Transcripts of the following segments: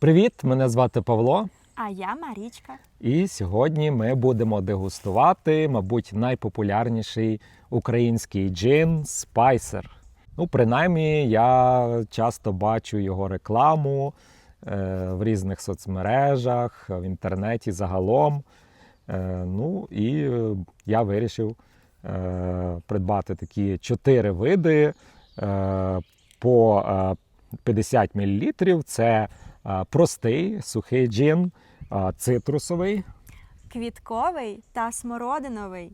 Привіт! Мене звати Павло. А я Марічка. І сьогодні ми будемо дегустувати, мабуть, найпопулярніший український джин Спайсер. Ну, принаймні, я часто бачу його рекламу е, в різних соцмережах, в інтернеті загалом. Е, ну і е, я вирішив е, придбати такі чотири види е, по е, 50 мл. Це е, простий сухий джин, е, цитрусовий. Квітковий та смородиновий.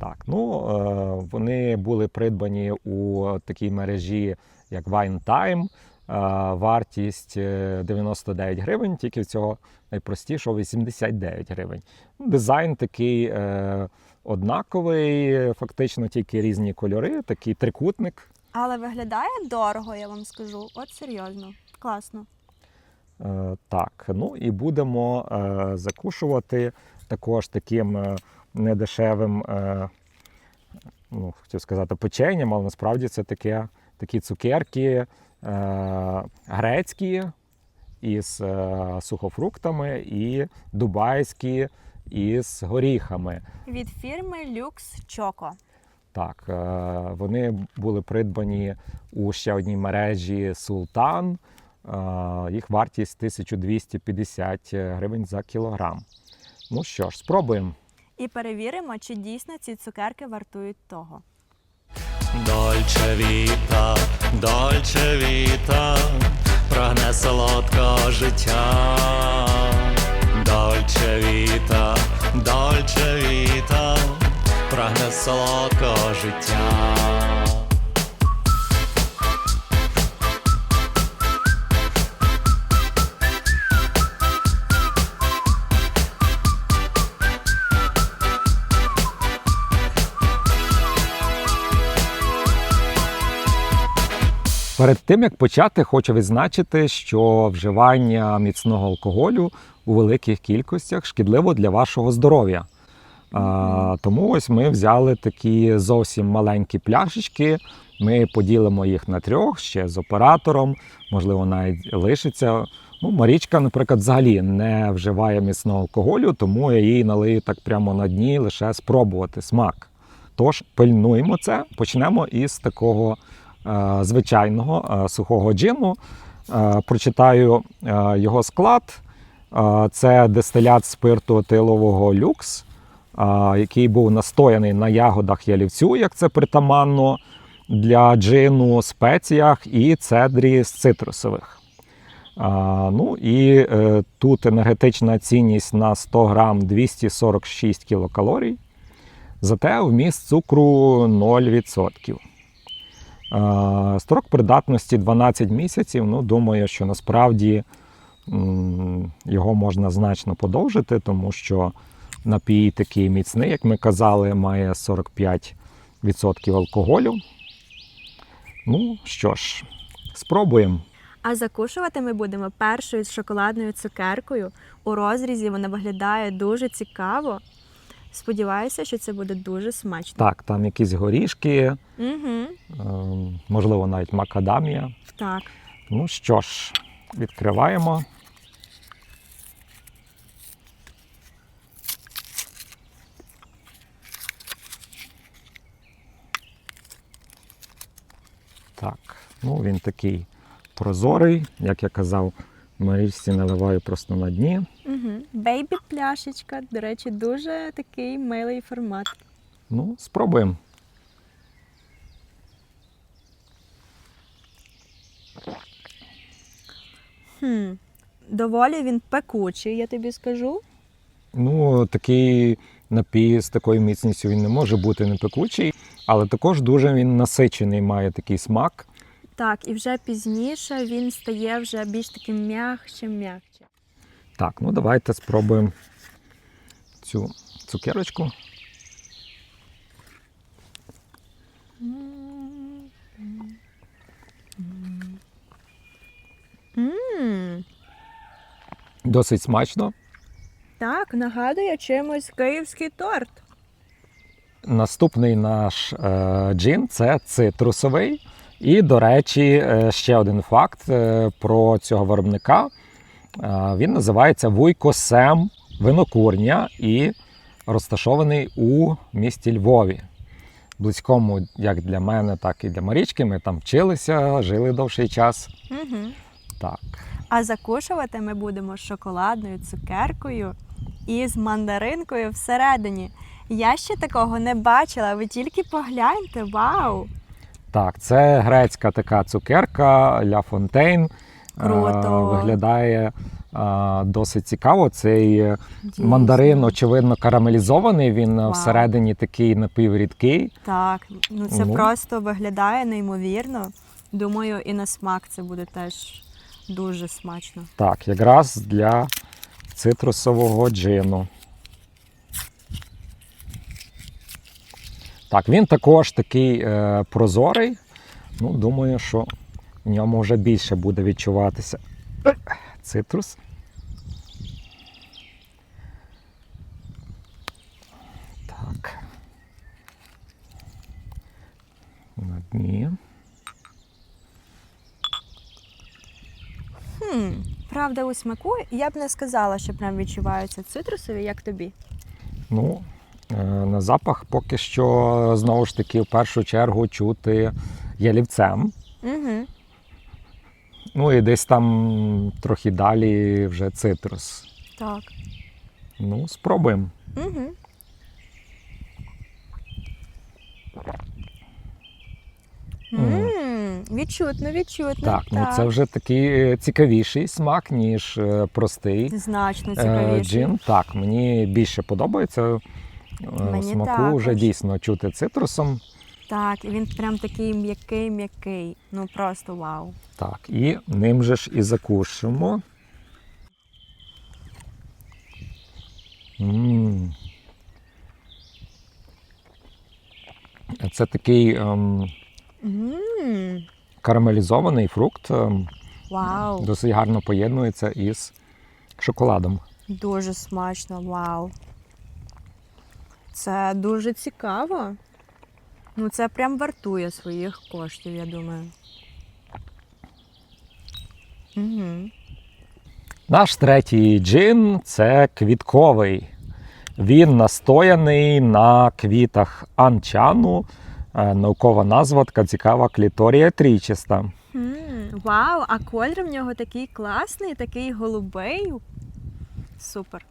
Так, ну е, вони були придбані у такій мережі, як Wine Time. Е, Вартість е, 99 гривень, тільки цього найпростішого 89 гривень. Ну, Дизайн такий е, однаковий, фактично тільки різні кольори, такий трикутник. Але виглядає дорого, я вам скажу. От серйозно. Класно. Е, Так, ну і будемо е, закушувати також таким е, недешевим, ну, хотів сказати, печенням, але насправді це таке, такі цукерки грецькі із сухофруктами і дубайські із горіхами. Від фірми Lux Choco. Так, вони були придбані у ще одній мережі Султан. Е, Їх вартість 1250 гривень за кілограм. Ну що ж, спробуємо. І перевіримо, чи дійсно ці цукерки вартують того. Дольче віта, дольче віта, прагне солодкого життя. Дольче віта, дольче віта, прагне солодкого життя. Перед тим як почати, хочу відзначити, що вживання міцного алкоголю у великих кількостях шкідливо для вашого здоров'я. Тому ось ми взяли такі зовсім маленькі пляшечки. Ми поділимо їх на трьох ще з оператором, можливо, навіть лишиться. Ну, Марічка, наприклад, взагалі не вживає міцного алкоголю, тому я їй налию так прямо на дні лише спробувати смак. Тож пильнуємо це. Почнемо із такого звичайного е, сухого джину. Е, прочитаю е, його склад. Е, це дистилят спирту етилового люкс, е, який був настояний на ягодах ялівцю, як це притаманно для джину, спеціях і цедрі з цитрусових. Ну і е, тут енергетична цінність на 100 грам 246 кілокалорій. Зате вміст цукру 0%. Строк придатності 12 місяців. Ну, думаю, що насправді його можна значно подовжити, тому що напій такий міцний, як ми казали, має 45% алкоголю. Ну що ж, спробуємо. А закушувати ми будемо першою з шоколадною цукеркою. У розрізі вона виглядає дуже цікаво. Сподіваюся, що це буде дуже смачно. Так, там якісь горішки, Угу. можливо, навіть макадамія. Так. Ну що ж, відкриваємо. Так, ну він такий прозорий, як я казав, Марічці наливаю просто на дні. Угу. Бейбі пляшечка, до речі, дуже такий милий формат. Ну, спробуємо. Хм. Доволі він пекучий, я тобі скажу. Ну, такий напій з такою міцністю він не може бути не пекучий, але також дуже він насичений, має такий смак. Так, і вже пізніше він стає вже більш таким м'якшим м'якче. Так, ну давайте спробуємо цю цукерочку. Мм. Досить смачно. Так, нагадує чимось київський торт. Наступний наш е, джин це цитрусовий. І, до речі, е, ще один факт е, про цього виробника. Е, Він називається Вуйко Сем Винокурня і розташований у місті Львові. Близькому як для мене, так і для Марічки. Ми там вчилися, жили довший час. Угу. Так. А закушувати ми будемо з шоколадною цукеркою і з мандаринкою всередині. Я ще такого не бачила, ви тільки погляньте, вау! Так, це грецька така цукерка Ля Фонтейн. Е, Круто. Виглядає е, досить цікаво. Цей е, Дійсно. мандарин, очевидно, карамелізований. Він е, Вау. всередині такий напіврідкий. Так, ну це Ну. просто виглядає неймовірно. Думаю, і на смак це буде теж дуже смачно. Так, якраз для цитрусового джину. Так, він також такий е, прозорий. Ну, думаю, що в ньому вже більше буде відчуватися цитрус. Так. На дні. Хм, правда, у смаку я б не сказала, що прям відчуваються цитрусові, як тобі. Ну, на запах поки що знову ж таки в першу чергу чути ялівцем. Угу. Ну і десь там трохи далі вже цитрус. Так. Ну, спробуємо. Угу. Мм, відчутно, відчутно. Так, ну це вже такий е, цікавіший смак, ніж е, простий значно е, цікавіше. джин. Так, мені більше подобається. Е, Мені Смаку вже дійсно чути цитрусом. Так, і він прям такий м'який, м'який. Ну просто вау. Так, і ним же ж і закушуємо. М. Це такий ем, Мм, карамелізований фрукт, ем, вау. досить гарно поєднується із шоколадом. Дуже смачно, вау. Це дуже цікаво. Ну, це прям вартує своїх коштів, я думаю. Угу. Наш третій джин це квітковий. Він настояний на квітах анчану. Е, Наукова назва така цікава кліторія трічиста. Вау, а колір в нього такий класний, такий голубий. Супер.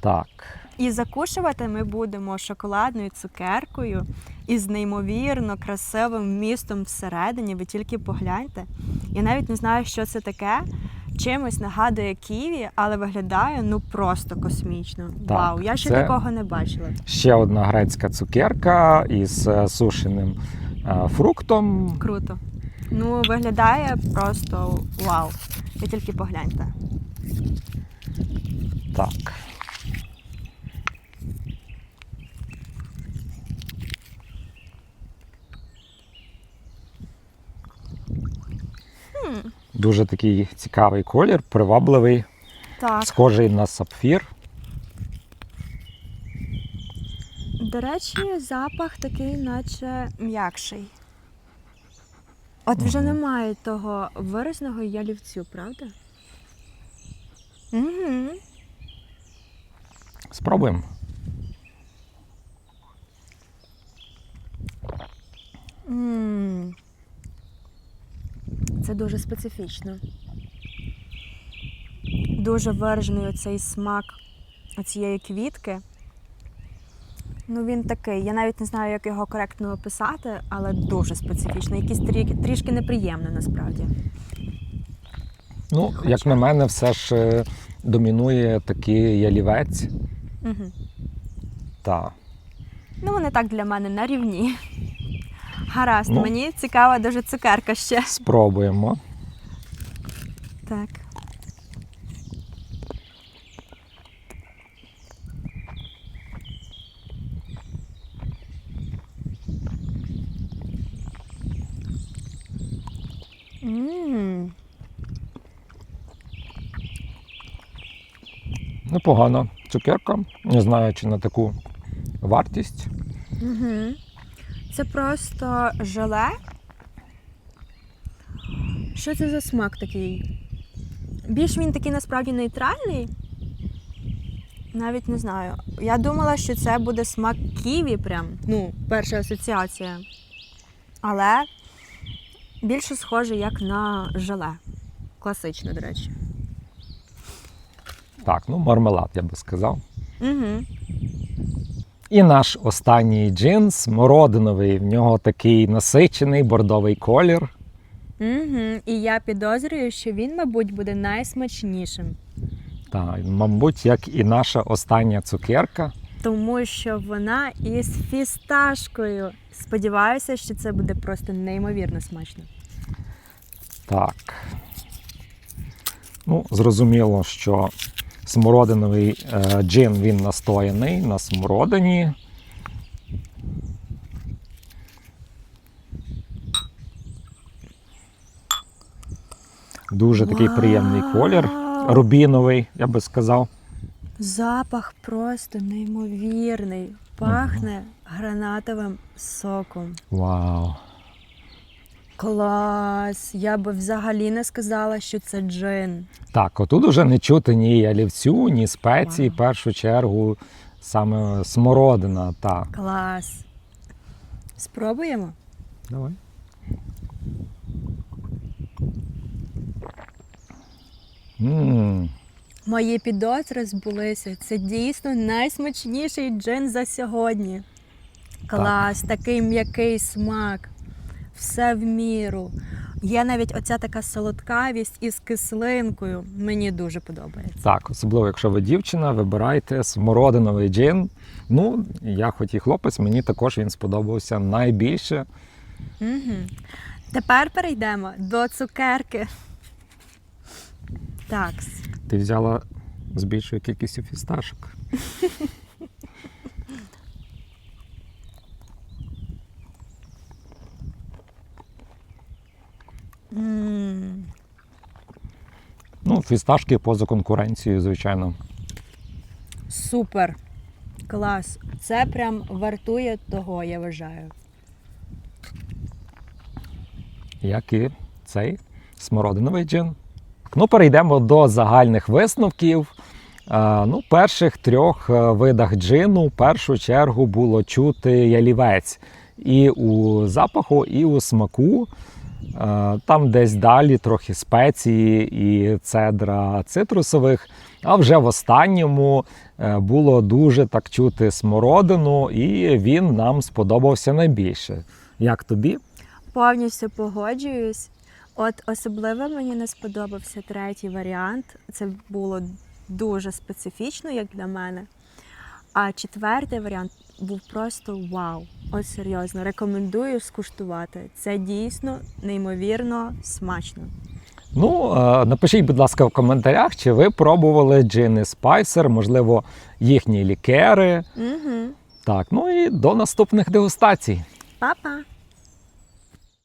Так. І закушувати ми будемо шоколадною цукеркою із неймовірно красивим містом всередині. Ви тільки погляньте. Я навіть не знаю, що це таке. Чимось нагадує ківі, але виглядає ну просто космічно. Так, Вау, я ще це- такого не бачила. Ще одна грецька цукерка із е, сушеним е, фруктом. Круто. Ну, виглядає просто вау. Ви тільки погляньте. Так. Дуже такий цікавий колір, привабливий, Так, схожий на сапфір. до речі, запах такий, наче м'якший. От вже Мгм. немає того виразного ялівцю, правда? Угу. Спробуємо. м Це дуже специфічно. Дуже виражений оцей смак цієї квітки. Ну, він такий. Я навіть не знаю, як його коректно описати, але дуже специфічний. Якийсь трі- трішки неприємний насправді. Ну, як на мене, все ж е, домінує такий ялівець. Угу. Та. Ну, вони так для мене на рівні. Гаразд, Ну. мені цікава дуже цукерка ще. Спробуємо. Так. Мм, Непогана цукерка. Не знаю, чи на таку вартість. Угу. Це просто желе. Що це за смак такий? Більш він такий насправді нейтральний. Навіть не знаю. Я думала, що це буде смак ківі, прям. Ну, перша асоціація. Але більше схоже як на желе. Класичне, до речі. Так, ну мармелад, я би сказав. Угу. І наш останній джин смородиновий. В нього такий насичений бордовий колір. Угу. І я підозрюю, що він, мабуть, буде найсмачнішим. Та, мабуть, як і наша остання цукерка. Тому що вона із фісташкою. Сподіваюся, що це буде просто неймовірно смачно. Так. Ну, зрозуміло, що смородиновий е, джин він настояний на смородині. Дуже такий приємний колір. Рубіновий, я би сказав. Запах просто неймовірний. Пахне гранатовим соком. Вау. Клас! Я би взагалі не сказала, що це джин. Так, отут уже не чути ні ялівцю, ні спеції. Вау. В першу чергу саме смородина. Так. Клас. Спробуємо? Давай. Мм, Мої підозри збулися. Це дійсно найсмачніший джин за сьогодні. Клас, такий м'який смак. Все в міру. Є навіть оця така солодкавість із кислинкою. Мені дуже подобається. так, особливо, якщо ви дівчина, вибирайте смородиновий джин. Ну, я хоч і хлопець, мені також він сподобався найбільше. Угу. Тепер перейдемо до цукерки. Так. Ти взяла з більшою кількістю фісташок. Ну, фісташки поза конкуренцією, звичайно. Супер. Клас. Це прям вартує того, я вважаю. як і цей смородиновий джин. Ну, перейдемо до загальних висновків. Е, Ну, перших трьох е, видах джину в першу чергу було чути ялівець і у запаху, і у смаку. Е, Там десь далі трохи спеції і цедра цитрусових. А вже в останньому е, було дуже так чути смородину, і він нам сподобався найбільше. Як тобі? Повністю погоджуюсь. От особливо мені не сподобався третій варіант. Це було дуже специфічно, як для мене. А четвертий варіант був просто вау. От серйозно, рекомендую скуштувати. Це дійсно неймовірно смачно. Ну, напишіть, будь ласка, в коментарях, чи ви пробували джини Спайсер, можливо, їхні лікери. Угу. Так, ну і до наступних дегустацій. Па-па!